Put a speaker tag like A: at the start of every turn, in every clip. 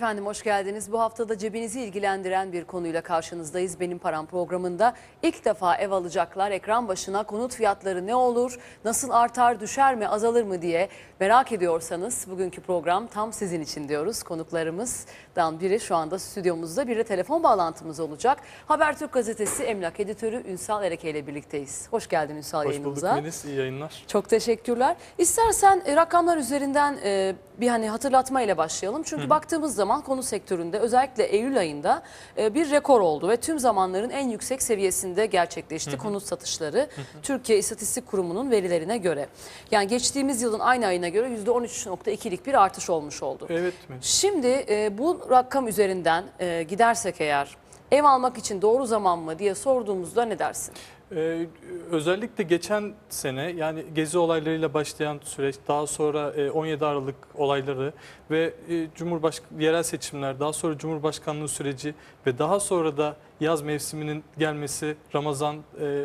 A: Efendim hoş geldiniz. Bu haftada cebinizi ilgilendiren bir konuyla karşınızdayız. Benim Param programında ilk defa ev alacaklar ekran başına konut fiyatları ne olur, nasıl artar, düşer mi, azalır mı diye merak ediyorsanız bugünkü program tam sizin için diyoruz. Konuklarımızdan biri şu anda stüdyomuzda, biri telefon bağlantımız olacak. Habertürk gazetesi emlak editörü Ünsal Ereke ile birlikteyiz. Hoş geldin Ünsal
B: Hoş bulduk
A: yayınımıza.
B: Melis, iyi yayınlar.
A: Çok teşekkürler. İstersen e, rakamlar üzerinden e, bir hani hatırlatma ile başlayalım. Çünkü baktığımız zaman konu sektöründe özellikle Eylül ayında e, bir rekor oldu ve tüm zamanların en yüksek seviyesinde gerçekleşti konut satışları. Türkiye İstatistik Kurumu'nun verilerine göre. Yani geçtiğimiz yılın aynı ayına göre %13.2'lik bir artış olmuş oldu.
B: Evet Melis.
A: Şimdi e, bu rakam üzerinden e, gidersek eğer ev almak için doğru zaman mı diye sorduğumuzda ne dersin?
B: Ee, özellikle geçen sene yani gezi olaylarıyla başlayan süreç daha sonra e, 17 Aralık olayları ve e, Cumhurbaş yerel seçimler daha sonra Cumhurbaşkanlığı süreci ve daha sonra da yaz mevsiminin gelmesi Ramazan e,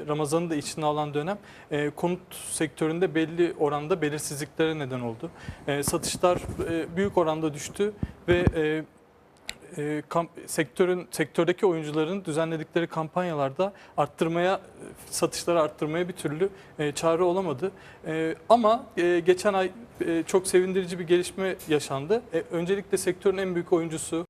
B: Ramazan'ı da içine alan dönem e, konut sektöründe belli oranda belirsizliklere neden oldu. E, satışlar e, büyük oranda düştü ve e, e, kamp, sektörün sektördeki oyuncuların düzenledikleri kampanyalarda arttırmaya satışları arttırmaya bir türlü e, çare olamadı. E, ama e, geçen ay e, çok sevindirici bir gelişme yaşandı. E, öncelikle sektörün en büyük oyuncusu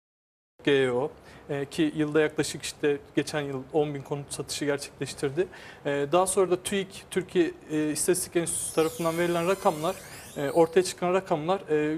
B: GEO e, ki yılda yaklaşık işte geçen yıl 10 bin konut satışı gerçekleştirdi. E, daha sonra da TÜİK, Türkiye e, İstatistik Enstitüsü tarafından verilen rakamlar, e, ortaya çıkan rakamlar e,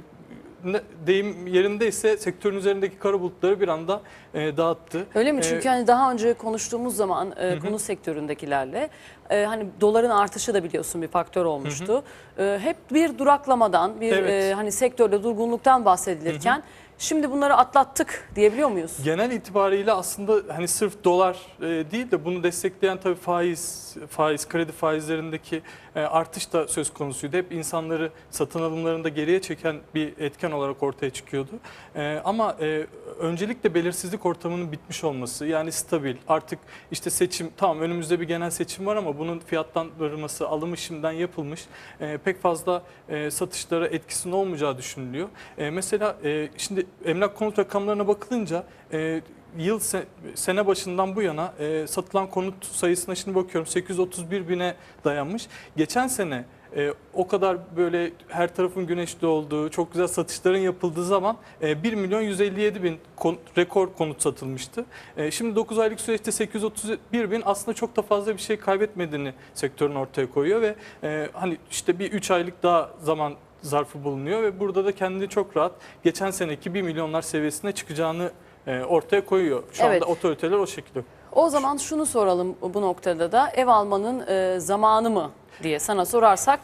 B: deyim yerindeyse sektörün üzerindeki kara bulutları bir anda e, dağıttı.
A: Öyle mi?
B: Ee,
A: Çünkü hani daha önce konuştuğumuz zaman e, konut sektöründekilerle e, hani doların artışı da biliyorsun bir faktör olmuştu. E, hep bir duraklamadan, bir
B: Evet.
A: e, hani sektörde durgunluktan bahsedilirken şimdi bunları atlattık diyebiliyor muyuz?
B: Genel itibariyle aslında hani sırf dolar e, değil de bunu destekleyen tabii faiz, faiz, kredi faizlerindeki e, artış da söz konusuydu. Hep insanları satın alımlarında geriye çeken bir etken olarak ortaya çıkıyordu. E, ama e, öncelikle belirsizlik ortamının bitmiş olması yani stabil artık işte seçim tamam önümüzde bir genel seçim var ama bunun fiyatlandırılması alımı şimdiden yapılmış. E, pek fazla e, satışlara etkisinin olmayacağı düşünülüyor. E, mesela e, şimdi emlak konut rakamlarına bakılınca e, yıl se- sene başından bu yana e, satılan konut sayısına şimdi bakıyorum 831 bine dayanmış. Geçen sene e, o kadar böyle her tarafın güneşli olduğu, çok güzel satışların yapıldığı zaman e, 1 milyon 157 bin kon- rekor konut satılmıştı. E, şimdi 9 aylık süreçte 831 bin aslında çok da fazla bir şey kaybetmediğini sektörün ortaya koyuyor ve e, hani işte bir 3 aylık daha zaman zarfı bulunuyor ve burada da kendini çok rahat geçen seneki 1 milyonlar seviyesine çıkacağını e, ortaya koyuyor. Şu
A: Evet.
B: anda otoriteler o şekilde.
A: O zaman şunu soralım bu noktada da ev almanın e, zamanı mı diye sana sorarsak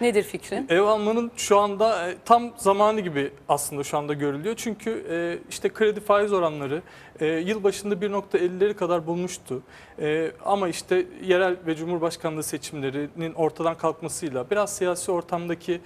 A: nedir fikrin?
B: Ev almanın şu anda e, tam zamanı gibi aslında şu anda görülüyor. Çünkü e, işte kredi faiz oranları e, yıl başında 1.50'leri kadar bulmuştu. Ama işte yerel ve cumhurbaşkanlığı seçimlerinin ortadan kalkmasıyla biraz siyasi ortamdaki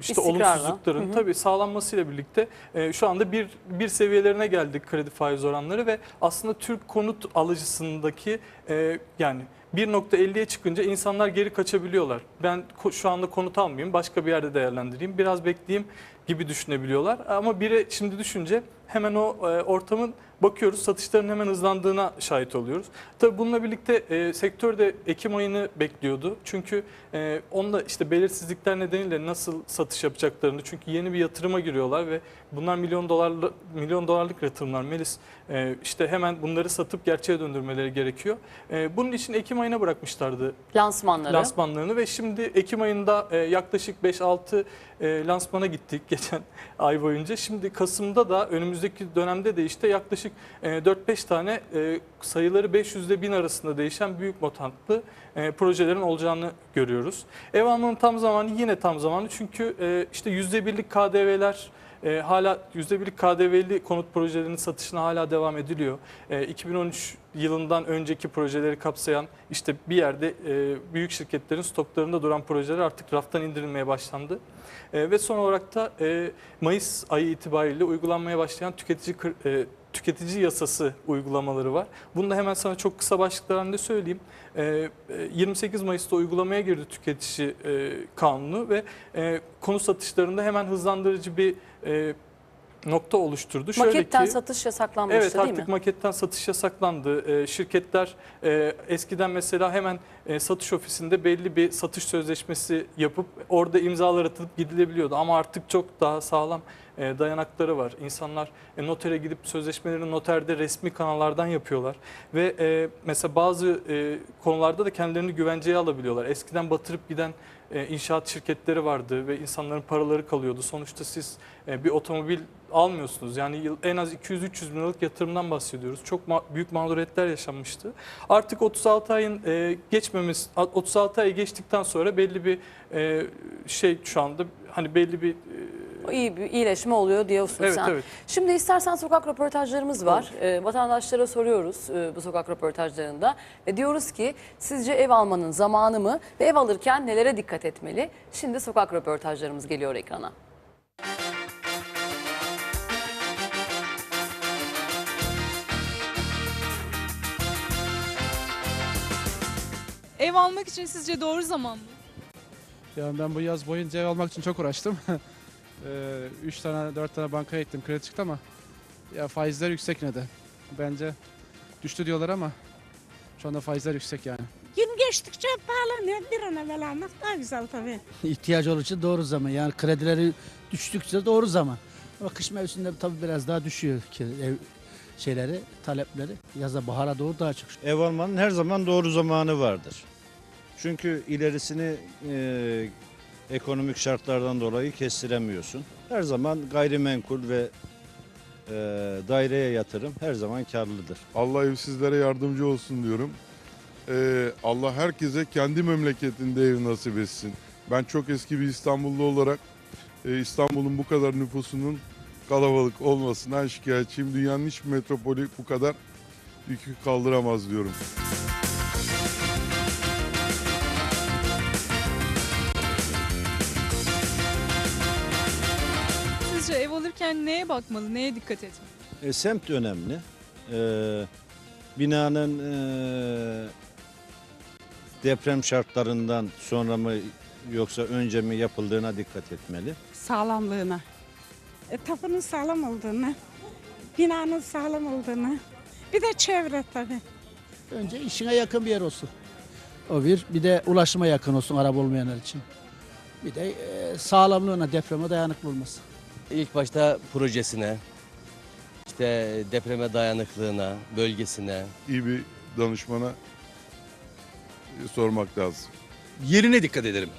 B: işte
A: İstikrarla.
B: olumsuzlukların tabii sağlanmasıyla birlikte e, şu anda bir bir seviyelerine geldik kredi faiz oranları ve aslında Türk konut alıcısındaki e, yani 1.50'ye çıkınca insanlar geri kaçabiliyorlar. Ben şu anda konut almayayım, başka bir yerde değerlendireyim, biraz bekleyeyim gibi düşünebiliyorlar. Ama bire şimdi düşünce hemen o e, ortamın bakıyoruz satışların hemen hızlandığına şahit oluyoruz. Tabii bununla birlikte e, sektör de Ekim ayını bekliyordu. Çünkü e, onda işte belirsizlikler nedeniyle nasıl satış yapacaklarını çünkü yeni bir yatırıma giriyorlar ve bunlar milyon dolarlı milyon dolarlık yatırımlar Melis. E, işte hemen bunları satıp gerçeğe döndürmeleri gerekiyor. E, bunun için Ekim ayına bırakmışlardı
A: Lansmanları.
B: lansmanlarını ve şimdi Ekim ayında e, yaklaşık 5-6 e, lansmana gittik geçen ay boyunca. Şimdi Kasım'da da önümüzdeki dönemde de işte yaklaşık e, 4-5 tane e, sayıları 500 ile 1000 arasında değişen büyük motantlı e, projelerin olacağını görüyoruz. Ev almanın tam zamanı yine tam zamanı çünkü e, işte %1'lik KDV'ler e, hala %1'lik KDV'li konut projelerinin satışına hala devam ediliyor. E, 2013 yılından önceki projeleri kapsayan işte bir yerde e, büyük şirketlerin stoklarında duran projeler artık raftan indirilmeye başlandı. E, ve son olarak da e, Mayıs ayı itibariyle uygulanmaya başlayan tüketici e, tüketici yasası uygulamaları var. Bunu da hemen sana çok kısa başlıklar halinde söyleyeyim. E, e, 28 Mayıs'ta uygulamaya girdi tüketici e, kanunu ve e, konu satışlarında hemen hızlandırıcı bir e, nokta oluşturdu. Şöyle
A: Maketten
B: ki,
A: satış yasaklanmıştı
B: Evet
A: değil
B: artık
A: mi?
B: maketten satış yasaklandı. Ee, şirketler e, eskiden mesela hemen e, satış ofisinde belli bir satış sözleşmesi yapıp orada imzalar atılıp gidilebiliyordu. Ama artık çok daha sağlam e, dayanakları var. İnsanlar e, notere gidip sözleşmelerini noterde resmi kanallardan yapıyorlar. Ve e, mesela bazı e, konularda da kendilerini güvenceye alabiliyorlar. Eskiden batırıp giden e, inşaat şirketleri vardı ve insanların paraları kalıyordu. Sonuçta siz e, bir otomobil almıyorsunuz. Yani en az 200-300 bin liralık yatırımdan bahsediyoruz. Çok büyük mağduriyetler yaşanmıştı. Artık 36 ayın e, geçmemiz, 36 ay geçtikten sonra belli bir e, şey şu anda hani belli bir
A: İyi bir iyileşme oluyor diyorsun
B: evet
A: sen.
B: evet.
A: Şimdi istersen sokak röportajlarımız var. Ee, vatandaşlara soruyoruz e, bu sokak röportajlarında. Ve diyoruz ki sizce ev almanın zamanı mı? Ve ev alırken nelere dikkat etmeli? Şimdi sokak röportajlarımız geliyor ekrana.
C: Ev almak için sizce doğru zaman mı?
D: Yani ben bu yaz boyunca ev almak için çok uğraştım. 3 tane 4 tane bankaya gittim kredi çıktı ama ya faizler yüksek yine de. Bence düştü diyorlar ama şu anda faizler yüksek yani.
E: Gün geçtikçe pahalanıyor. Bir an evvel almak daha güzel tabii.
F: ihtiyaç olursa doğru zaman. Yani kredileri düştükçe doğru zaman. Ama kış mevsiminde tabii biraz daha düşüyor ki ev şeyleri, talepleri. Yaza bahara doğru daha çok.
G: Ev almanın her zaman doğru zamanı vardır. Çünkü ilerisini e, ekonomik şartlardan dolayı kestiremiyorsun. Her zaman gayrimenkul ve e, daireye yatırım her zaman karlıdır.
H: Allah evsizlere yardımcı olsun diyorum. Ee, Allah herkese kendi memleketinde ev nasip etsin. Ben çok eski bir İstanbullu olarak e, İstanbul'un bu kadar nüfusunun kalabalık olmasından şikayetçiyim. Dünyanın hiçbir metropolü bu kadar yükü kaldıramaz diyorum.
C: Alırken neye bakmalı, neye dikkat etmeli?
G: E, semt önemli. E, binanın e, deprem şartlarından sonra mı yoksa önce mi yapıldığına dikkat etmeli.
E: Sağlamlığına. E, tapunun sağlam olduğunu, binanın sağlam olduğunu. Bir de çevre tabii.
F: Önce işine yakın bir yer olsun. O bir. Bir de ulaşıma yakın olsun araba olmayanlar için. Bir de e, sağlamlığına, depreme dayanıklı olması.
I: İlk başta projesine, işte depreme dayanıklılığına, bölgesine,
H: İyi bir danışmana e, sormak lazım.
J: yerine dikkat ederim.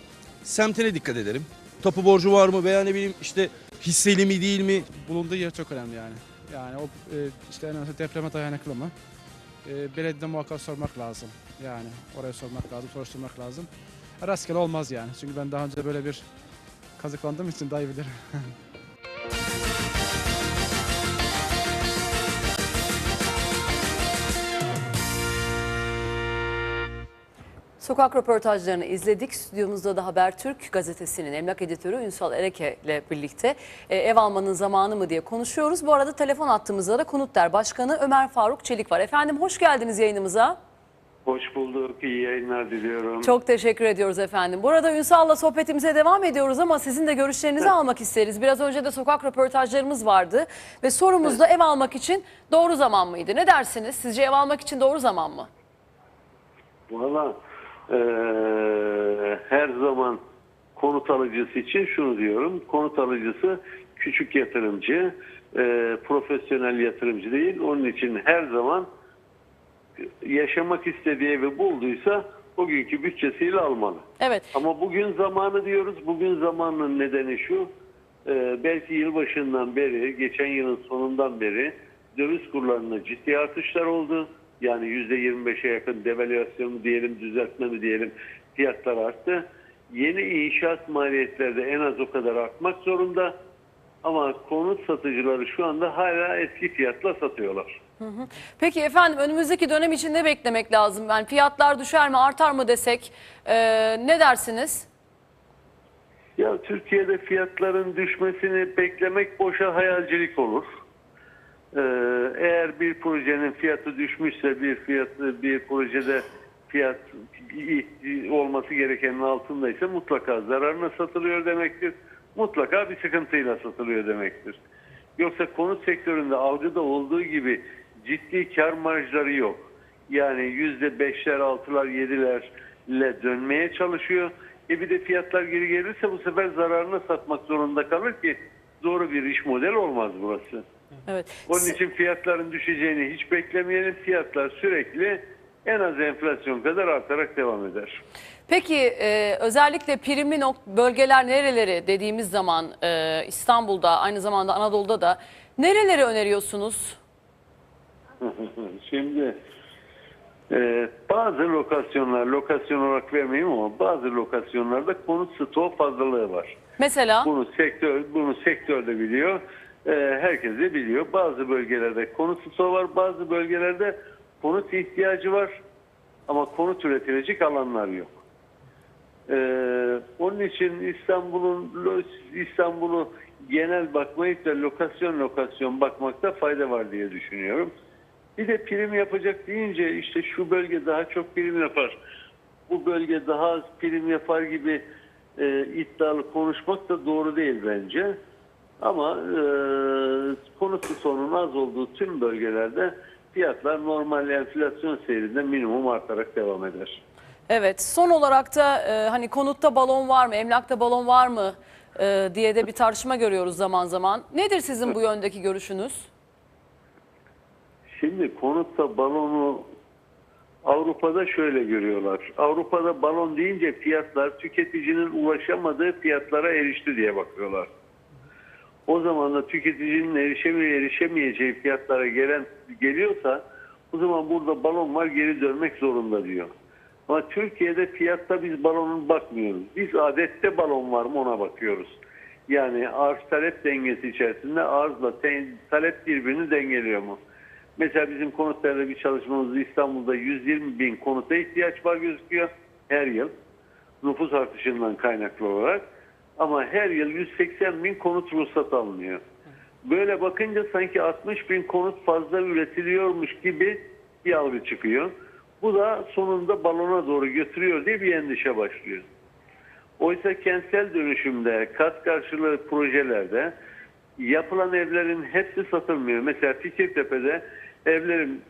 J: Semtine dikkat ederim. Tapu borcu var mı veya ne bileyim işte hisseli mi değil mi?
D: Bulunduğu yer çok önemli yani. Yani o e, işte en önemlisi depreme dayanıklı mı? E, belediyede muhakkak sormak lazım. Yani oraya sormak lazım, soruşturmak lazım. Rastgele olmaz yani. Çünkü ben daha önce böyle bir kazıklandığım için daha iyi bilirim.
A: Sokak röportajlarını izledik. Stüdyomuzda da Habertürk gazetesinin emlak editörü Ünsal Ereke ile birlikte e, ev almanın zamanı mı diye konuşuyoruz. Bu arada telefon attığımızda da Konutder Başkanı Ömer Faruk Çelik var. Efendim hoş geldiniz yayınımıza.
K: Hoş bulduk. İyi yayınlar diliyorum.
A: Çok teşekkür ediyoruz efendim. Burada Ünsal'la sohbetimize devam ediyoruz ama sizin de görüşlerinizi almak isteriz. Biraz önce de sokak röportajlarımız vardı ve sorumuz da ev almak için doğru zaman mıydı? Ne dersiniz? Sizce ev almak için doğru zaman mı?
K: Valla eee, her zaman konut alıcısı için şunu diyorum. Konut alıcısı küçük yatırımcı, eee, profesyonel yatırımcı değil. Onun için her zaman yaşamak istediği evi bulduysa o günkü bütçesiyle almalı.
A: Evet.
K: Ama bugün zamanı diyoruz. Bugün zamanın nedeni şu. e, belki yılbaşından beri, geçen yılın sonundan beri döviz kurlarında ciddi artışlar oldu. Yani %25'e yakın devalüasyon diyelim, düzeltme mi diyelim fiyatlar arttı. Yeni inşaat maliyetleri de en az o kadar artmak zorunda. Ama konut satıcıları şu anda hala eski fiyatla satıyorlar.
A: Peki efendim önümüzdeki dönem için ne beklemek lazım? Yani fiyatlar düşer mi artar mı desek e, ne dersiniz?
K: Ya Türkiye'de fiyatların düşmesini beklemek boşa hayalcilik olur. Ee, eğer bir projenin fiyatı düşmüşse bir fiyatı bir projede fiyat olması gerekenin altındaysa mutlaka zararına satılıyor demektir. Mutlaka bir sıkıntıyla satılıyor demektir. Yoksa konut sektöründe algıda olduğu gibi ciddi kar marjları yok. Yani yüzde beşler, altılar, yedilerle dönmeye çalışıyor. E bir de fiyatlar geri gelirse bu sefer zararına satmak zorunda kalır ki doğru bir iş model olmaz burası.
A: Evet.
K: Onun için fiyatların düşeceğini hiç beklemeyelim. Fiyatlar sürekli en az enflasyon kadar artarak devam eder.
A: Peki e, özellikle primli bölgeler nereleri dediğimiz zaman e, İstanbul'da aynı zamanda Anadolu'da da nereleri öneriyorsunuz?
K: Şimdi e, bazı lokasyonlar, lokasyon olarak vermeyeyim ama bazı lokasyonlarda konut stoğu fazlalığı var.
A: Mesela
K: Bunu sektör, bunu sektör de biliyor, herkes de biliyor. Bazı bölgelerde konut stoğu var, bazı bölgelerde konut ihtiyacı var ama konut üretilecek alanlar yok. Ee, onun için İstanbul'un İstanbul'u genel bakmayıp da lokasyon lokasyon bakmakta fayda var diye düşünüyorum. Bir de prim yapacak deyince işte şu bölge daha çok prim yapar. Bu bölge daha az prim yapar gibi e, iddialı konuşmak da doğru değil bence. Ama e, konut sonunun az olduğu tüm bölgelerde fiyatlar normal enflasyon seyrinde minimum artarak devam eder.
A: evet son olarak da e, hani konutta balon var mı, emlakta balon var mı e, diye de bir tartışma görüyoruz zaman zaman. Nedir sizin bu yöndeki görüşünüz?
K: Şimdi konutta balonu Avrupa'da şöyle görüyorlar. Avrupa'da balon deyince fiyatlar tüketicinin ulaşamadığı fiyatlara erişti diye bakıyorlar. O zaman da tüketicinin erişemeye erişemeyeceği fiyatlara gelen geliyorsa o zaman burada balon var geri dönmek zorunda diyor. Ama Türkiye'de fiyatta biz balonun bakmıyoruz. Biz adette balon var mı ona bakıyoruz. Yani arz talep dengesi içerisinde arzla talep birbirini dengeliyor mu? Mesela bizim konutlarda bir çalışmamızda İstanbul'da 120 bin konuta ihtiyaç var gözüküyor her yıl. Nüfus artışından kaynaklı olarak. Ama her yıl 180 bin konut ruhsat alınıyor. Böyle bakınca sanki 60 bin konut fazla üretiliyormuş gibi bir algı çıkıyor. Bu da sonunda balona doğru götürüyor diye bir endişe başlıyor. Oysa kentsel dönüşümde, kat karşılığı projelerde yapılan evlerin hepsi satılmıyor. Mesela Fikirtepe'de evlerin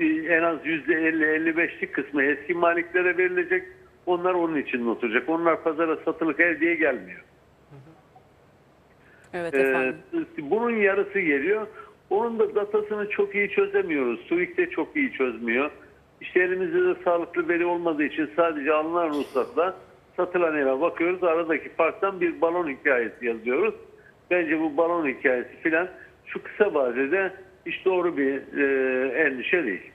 K: e, en az %50-55'lik kısmı eski maliklere verilecek. Onlar onun için oturacak. Onlar pazara satılık ev diye gelmiyor.
A: Evet
K: Ee,
A: efendim.
K: bunun yarısı geliyor. Onun da datasını çok iyi çözemiyoruz. TÜİK de çok iyi çözmüyor. İşte elimizde de sağlıklı veri olmadığı için sadece alınan ruhsatla satılan eve bakıyoruz. Aradaki farktan bir balon hikayesi yazıyoruz. Bence bu balon hikayesi filan şu kısa vadede hiç doğru bir e, endişe değil.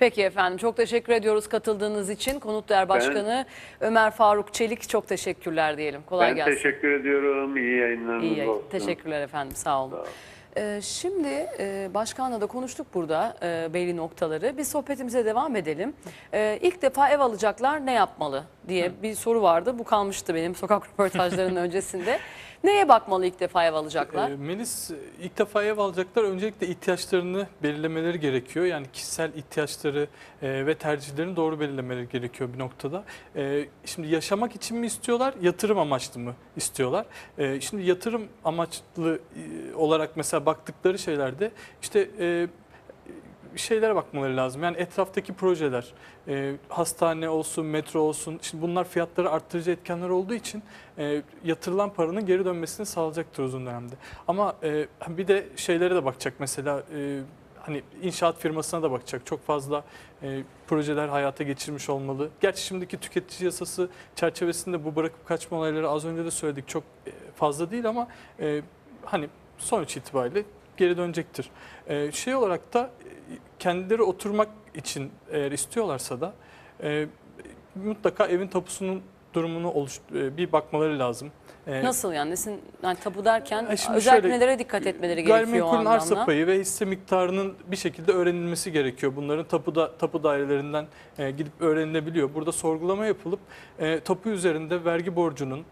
A: Peki efendim çok teşekkür ediyoruz katıldığınız için. Konut Değer Başkanı Ömer Faruk Çelik çok teşekkürler diyelim. Kolay
K: ben
A: gelsin.
K: teşekkür ediyorum. İyi yayınlarınız
A: İyi yayın.
K: olsun.
A: Teşekkürler efendim sağ olun. Ee, şimdi e, başkanla da konuştuk burada e, belli noktaları. Bir sohbetimize devam edelim. Ee, ilk defa ev alacaklar ne yapmalı diye bir soru vardı. Bu kalmıştı benim sokak röportajlarının öncesinde. Neye bakmalı ilk defa ev alacaklar?
B: E, Melis ilk defa ev alacaklar öncelikle ihtiyaçlarını belirlemeleri gerekiyor. Yani kişisel ihtiyaçları e, ve tercihlerini doğru belirlemeleri gerekiyor bir noktada. E, şimdi yaşamak için mi istiyorlar, yatırım amaçlı mı istiyorlar? E, şimdi yatırım amaçlı e, olarak mesela baktıkları şeylerde işte e, şeylere bakmaları lazım. Yani etraftaki projeler, e, hastane olsun, metro olsun, şimdi bunlar fiyatları arttırıcı etkenler olduğu için e, yatırılan paranın geri dönmesini sağlayacaktır uzun dönemde. Ama e, bir de şeylere de bakacak mesela e, hani inşaat firmasına da bakacak. Çok fazla e, projeler hayata geçirmiş olmalı. Gerçi şimdiki tüketici yasası çerçevesinde bu bırakıp kaçma olayları az önce de söyledik çok e, fazla değil ama e, hani sonuç itibariyle geri dönecektir. E, şey olarak da e, kendileri oturmak için eğer istiyorlarsa da e, mutlaka evin tapusunun durumunu oluş, e, bir bakmaları lazım. E,
A: Nasıl yani? Nesin, yani tabu derken
B: E şimdi
A: özellikle
B: şöyle,
A: nelere dikkat etmeleri gerekiyor o
B: Gayrimenkulün arsa payı ve hisse miktarının bir şekilde öğrenilmesi gerekiyor. Bunların tapuda tapu dairelerinden e, gidip öğrenilebiliyor. Burada sorgulama yapılıp e, tapu üzerinde vergi borcunun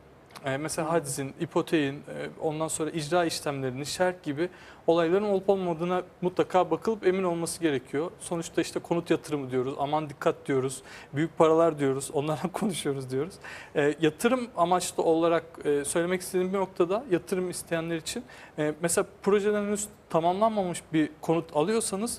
B: E, mesela hacizin, ipoteğin, e, ondan sonra icra işlemlerinin, şerh gibi olayların olup olmadığına mutlaka bakılıp emin olması gerekiyor. Sonuçta işte konut yatırımı diyoruz, aman dikkat diyoruz, büyük paralar diyoruz, onlardan konuşuyoruz diyoruz. E, yatırım amaçlı olarak e, söylemek istediğim bir noktada yatırım isteyenler için e, mesela projeden henüz tamamlanmamış bir konut alıyorsanız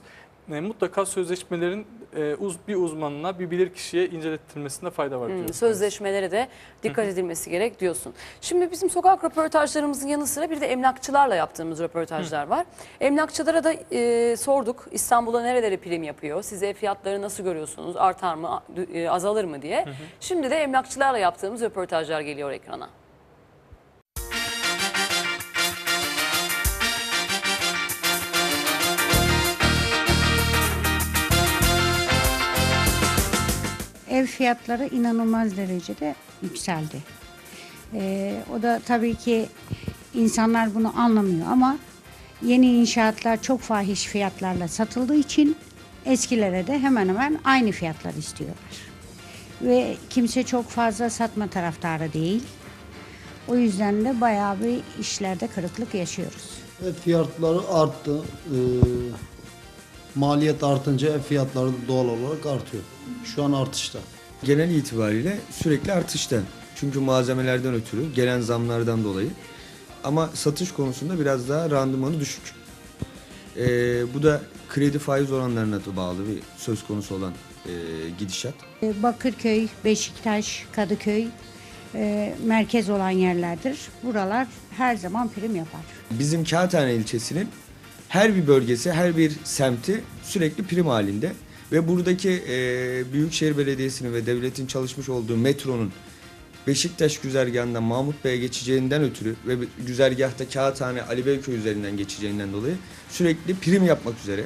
B: e, mutlaka sözleşmelerin e, uz, bir uzmanına, bir bilirkişiye incelettirmesinde fayda var
A: Hmm, sözleşmelere de dikkat edilmesi gerek diyorsun. Şimdi bizim sokak röportajlarımızın yanı sıra bir de emlakçılarla yaptığımız röportajlar var. Emlakçılara da e, sorduk İstanbul'a nereleri prim yapıyor? Siz ev fiyatları nasıl görüyorsunuz? Artar mı, e, azalır mı diye. Şimdi de emlakçılarla yaptığımız röportajlar geliyor ekrana.
E: Ev fiyatları inanılmaz derecede yükseldi. Ee, o da tabii ki insanlar bunu anlamıyor ama yeni inşaatlar çok fahiş fiyatlarla satıldığı için eskilere de hemen hemen aynı fiyatlar istiyorlar. Ve kimse çok fazla satma taraftarı değil. O yüzden de bayağı bir işlerde kırıklık yaşıyoruz.
F: Ev fiyatları arttı. Ee, maliyet artınca ev fiyatları da doğal olarak artıyor. Şu an artışta.
L: Genel itibariyle sürekli artışta. Çünkü malzemelerden ötürü, gelen zamlardan dolayı. Ama satış konusunda biraz daha randımanı düşük. Ee, bu da kredi faiz oranlarına da bağlı bir söz konusu olan e, gidişat.
E: Ee, Bakırköy, Beşiktaş, Kadıköy e, merkez olan yerlerdir. Buralar her zaman prim yapar.
L: Bizim Kağıthane ilçesinin her bir bölgesi, her bir semti sürekli prim halinde. Ve buradaki e, Büyükşehir Belediyesi'nin ve devletin çalışmış olduğu metronun Beşiktaş güzergahından Mahmut Bey'e geçeceğinden ötürü ve güzergahta Kağıthane Ali Beyköy üzerinden geçeceğinden dolayı sürekli prim yapmak üzere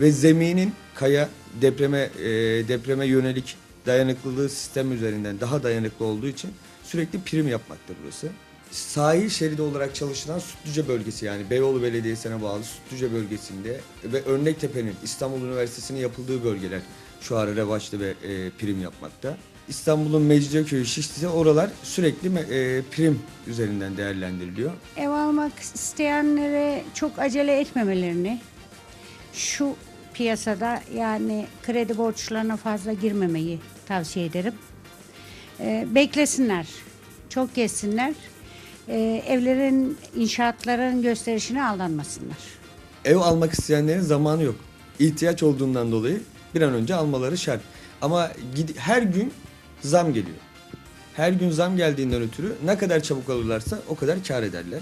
L: ve zeminin kaya depreme e, depreme yönelik dayanıklılığı sistem üzerinden daha dayanıklı olduğu için sürekli prim yapmakta burası. Sahil şeridi olarak çalışılan Sütlüce bölgesi yani Beyoğlu Belediyesi'ne bağlı Sütlüce bölgesinde ve Örnektepe'nin İstanbul Üniversitesi'nin yapıldığı bölgeler şu ara revaçta ve e, prim yapmakta. İstanbul'un Mecidiyeköy, Şişli oralar sürekli e, prim üzerinden değerlendiriliyor.
E: Ev almak isteyenlere çok acele etmemelerini, şu piyasada yani kredi borçlarına fazla girmemeyi tavsiye ederim. Ee, beklesinler, çok geçsinler. Ee, evlerin, inşaatların gösterişine aldanmasınlar.
L: Ev almak isteyenlerin zamanı yok. İhtiyaç olduğundan dolayı bir an önce almaları şart. Ama her gün zam geliyor. Her gün zam geldiğinden ötürü ne kadar çabuk alırlarsa o kadar kar ederler.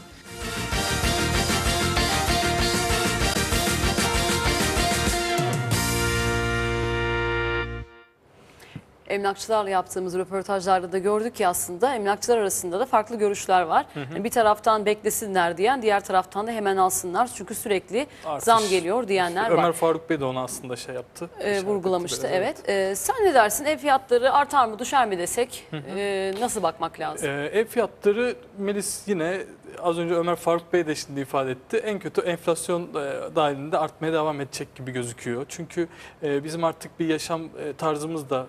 A: Emlakçılarla yaptığımız röportajlarda da gördük ki aslında emlakçılar arasında da farklı görüşler var. Yani bir taraftan beklesinler diyen, diğer taraftan da hemen alsınlar. Çünkü sürekli
B: Artış.
A: zam geliyor diyenler
B: Ömer
A: var.
B: Faruk Bey de onu aslında şey yaptı. Etti
A: vurgulamıştı
B: biraz,
A: evet. Ee, sen ne dersin? Ev fiyatları artar mı düşer mi desek e, nasıl bakmak lazım?
B: Ee, ev fiyatları Melis yine az önce Ömer Faruk Bey de şimdi ifade etti. En kötü enflasyon e, dahilinde artmaya devam edecek gibi gözüküyor. Çünkü e, bizim artık bir yaşam e, tarzımız da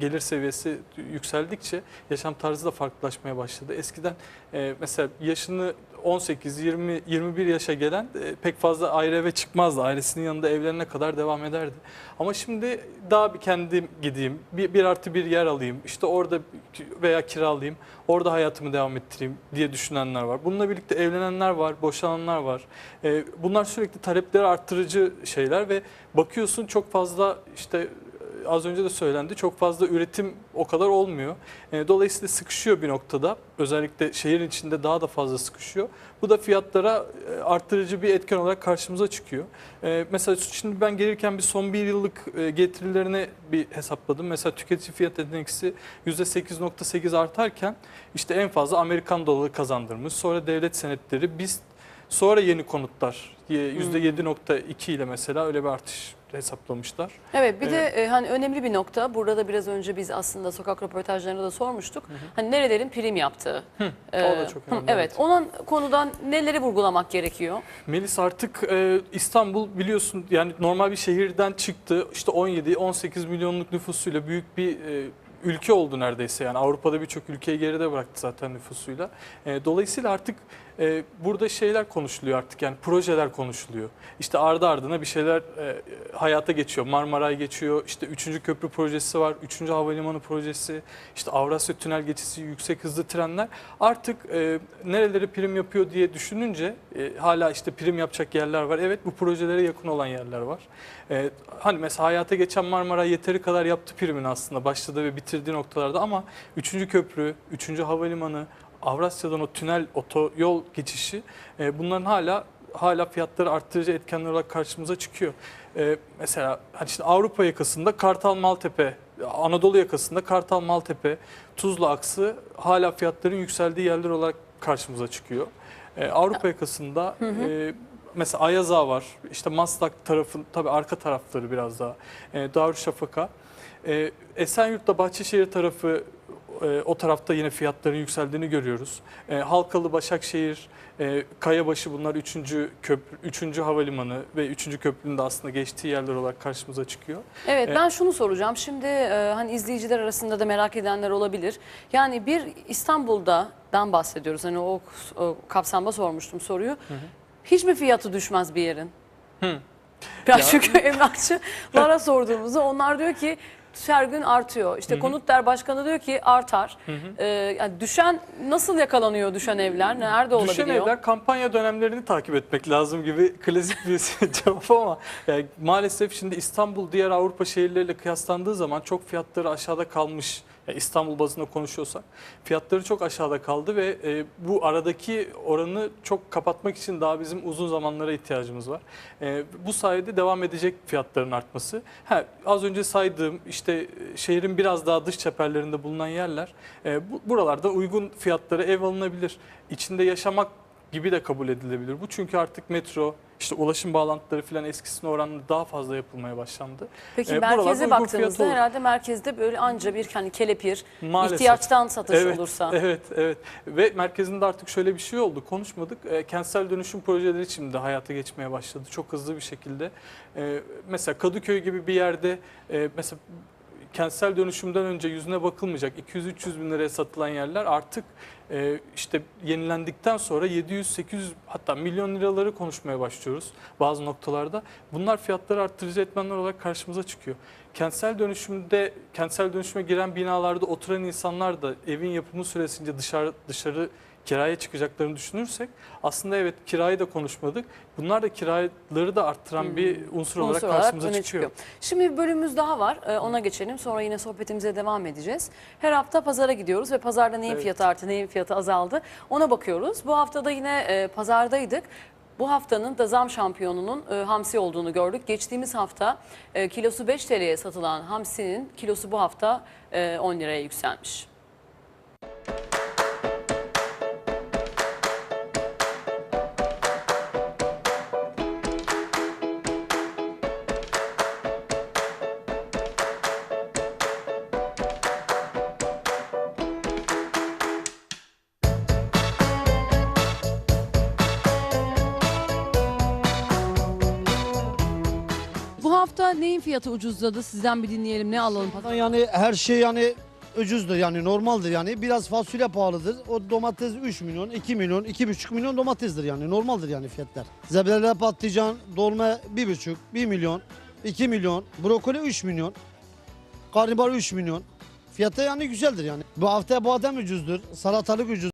B: gelir seviyesi yükseldikçe yaşam tarzı da farklılaşmaya başladı. Eskiden e, mesela yaşını 18, 20, 21 yaşa gelen e, pek fazla ayrı eve çıkmazdı. Ailesinin yanında evlerine kadar devam ederdi. Ama şimdi daha bir kendim gideyim, bir, bir artı bir yer alayım, işte orada veya kiralayayım, orada hayatımı devam ettireyim diye düşünenler var. Bununla birlikte evlenenler var, boşananlar var. E, bunlar sürekli talepleri arttırıcı şeyler ve bakıyorsun çok fazla işte az önce de söylendi çok fazla üretim o kadar olmuyor. E, Dolayısıyla sıkışıyor bir noktada. Özellikle şehir içinde daha da fazla sıkışıyor. Bu da fiyatlara e, arttırıcı bir etken olarak karşımıza çıkıyor. E, Mesela şimdi ben gelirken bir son bir yıllık e, getirilerini bir hesapladım. Mesela tüketici fiyat endeksi %8.8 artarken işte en fazla Amerikan doları kazandırmış. Sonra devlet senetleri biz sonra yeni konutlar %7.2 ile mesela öyle bir artış hesaplamışlar.
A: Evet bir
B: Ee,
A: de e, hani önemli bir nokta burada da biraz önce biz aslında sokak röportajlarında da sormuştuk. Hani nerelerin prim yaptığı. Ee,
B: o da çok
A: hı,
B: önemli,
A: Evet
B: evet.
A: onun konudan neleri vurgulamak gerekiyor?
B: Melis artık e, İstanbul biliyorsun yani normal bir şehirden çıktı. İşte 17-18 milyonluk nüfusuyla büyük bir e, ülke oldu neredeyse yani Avrupa'da birçok ülkeyi geride bıraktı zaten nüfusuyla. E, dolayısıyla artık e, burada şeyler konuşuluyor artık yani projeler konuşuluyor. İşte ardı ardına bir şeyler e, hayata geçiyor. Marmaray geçiyor, işte 3. köprü projesi var, 3. havalimanı projesi, işte Avrasya Tünel geçisi, yüksek hızlı trenler. Artık e, nereleri prim yapıyor diye düşününce e, hala işte prim yapacak yerler var. Evet bu projelere yakın olan yerler var. E, hani mesela hayata geçen Marmaray yeteri kadar yaptı primin aslında başladığı ve bitirdiği noktalarda ama 3. köprü, 3. havalimanı, Avrasya'dan o tünel otoyol geçişi e, bunların hala hala fiyatları arttırıcı etkenler olarak karşımıza çıkıyor. E, mesela hani işte Avrupa yakasında Kartal Maltepe, Anadolu yakasında Kartal Maltepe, Tuzla aksı hala fiyatların yükseldiği yerler olarak karşımıza çıkıyor. E, Avrupa yakasında e, mesela Ayaza var. İşte Maslak tarafın tabii arka tarafları biraz daha. E, Darüşşafaka. E, Esenyurt'ta Bahçeşehir tarafı e, o tarafta yine fiyatların yükseldiğini görüyoruz. E, Halkalı, Başakşehir, e, Kayabaşı bunlar 3. köprü, 3. havalimanı ve 3. köprünün de aslında geçtiği yerler olarak karşımıza çıkıyor.
A: Evet
B: E,
A: ben şunu soracağım. Şimdi e, hani izleyiciler arasında da merak edenler olabilir. Yani bir İstanbul'dan bahsediyoruz. Hani o, o kapsamda sormuştum soruyu. Hiç mi fiyatı düşmez bir yerin?
B: Hı.
A: Ya
B: Ya-
A: çünkü emlakçılara sorduğumuzda onlar diyor ki her gün artıyor. İşte Konutler Başkanı diyor ki artar. Ee, yani düşen nasıl yakalanıyor düşen evler? Nerede olabiliyor?
B: Düşen evler kampanya dönemlerini takip etmek lazım gibi klasik bir cevap ama yani maalesef şimdi İstanbul diğer Avrupa şehirleriyle kıyaslandığı zaman çok fiyatları aşağıda kalmış. İstanbul bazında konuşuyorsak fiyatları çok aşağıda kaldı ve e, bu aradaki oranı çok kapatmak için daha bizim uzun zamanlara ihtiyacımız var. E, bu sayede devam edecek fiyatların artması. Ha, az önce saydığım işte şehrin biraz daha dış çeperlerinde bulunan yerler e, bu, buralarda uygun fiyatlara ev alınabilir. İçinde yaşamak gibi de kabul edilebilir. Bu çünkü artık metro, işte ulaşım bağlantıları falan eskisine oranla daha fazla yapılmaya başlandı.
A: Peki
B: E,
A: merkeze baktığımızda herhalde merkezde böyle anca bir hani kelepir,
B: Maalesef.
A: ihtiyaçtan satış
B: evet,
A: olursa.
B: Evet, evet. Ve merkezinde artık şöyle bir şey oldu. Konuşmadık. E, kentsel dönüşüm projeleri şimdi hayata geçmeye başladı. Çok hızlı bir şekilde. E, mesela Kadıköy gibi bir yerde e, mesela kentsel dönüşümden önce yüzüne bakılmayacak 200-300 bin liraya satılan yerler artık e, işte yenilendikten sonra 700-800 hatta milyon liraları konuşmaya başlıyoruz bazı noktalarda. Bunlar fiyatları arttırıcı etmenler olarak karşımıza çıkıyor. Kentsel dönüşümde kentsel dönüşüme giren binalarda oturan insanlar da evin yapımı süresince dışarı dışarı kiraya çıkacaklarını düşünürsek aslında evet kirayı da konuşmadık. Bunlar da kiraları da arttıran bir unsur, olarak
A: unsur olarak
B: karşımıza
A: öne
B: çıkıyor.
A: Şimdi bir bölümümüz daha var. Ee, ona geçelim. Sonra yine sohbetimize devam edeceğiz. Her hafta pazara gidiyoruz ve pazarda neyin
B: Evet.
A: fiyatı arttı, neyin fiyatı azaldı ona bakıyoruz. Bu haftada yine e, pazardaydık. Bu haftanın da zam şampiyonunun e, hamsi olduğunu gördük. Geçtiğimiz hafta e, kilosu 5 TL'ye satılan hamsinin kilosu bu hafta e, 10 liraya yükselmiş. Fiyatı ucuzladı? Sizden bir dinleyelim. Ne alalım?
M: Yani her şey yani ucuzdur yani normaldir yani biraz fasulye pahalıdır. O domates 3 milyon, 2 milyon, 2,5 milyon domatesdir yani normaldir yani fiyatlar. Zebrele patlıcan, dolma 1,5, 1 milyon, 2 milyon, brokoli 3 milyon, karnabahar 3 milyon. Fiyatı yani güzeldir yani. Bu hafta badem ucuzdur, salatalık ucuz.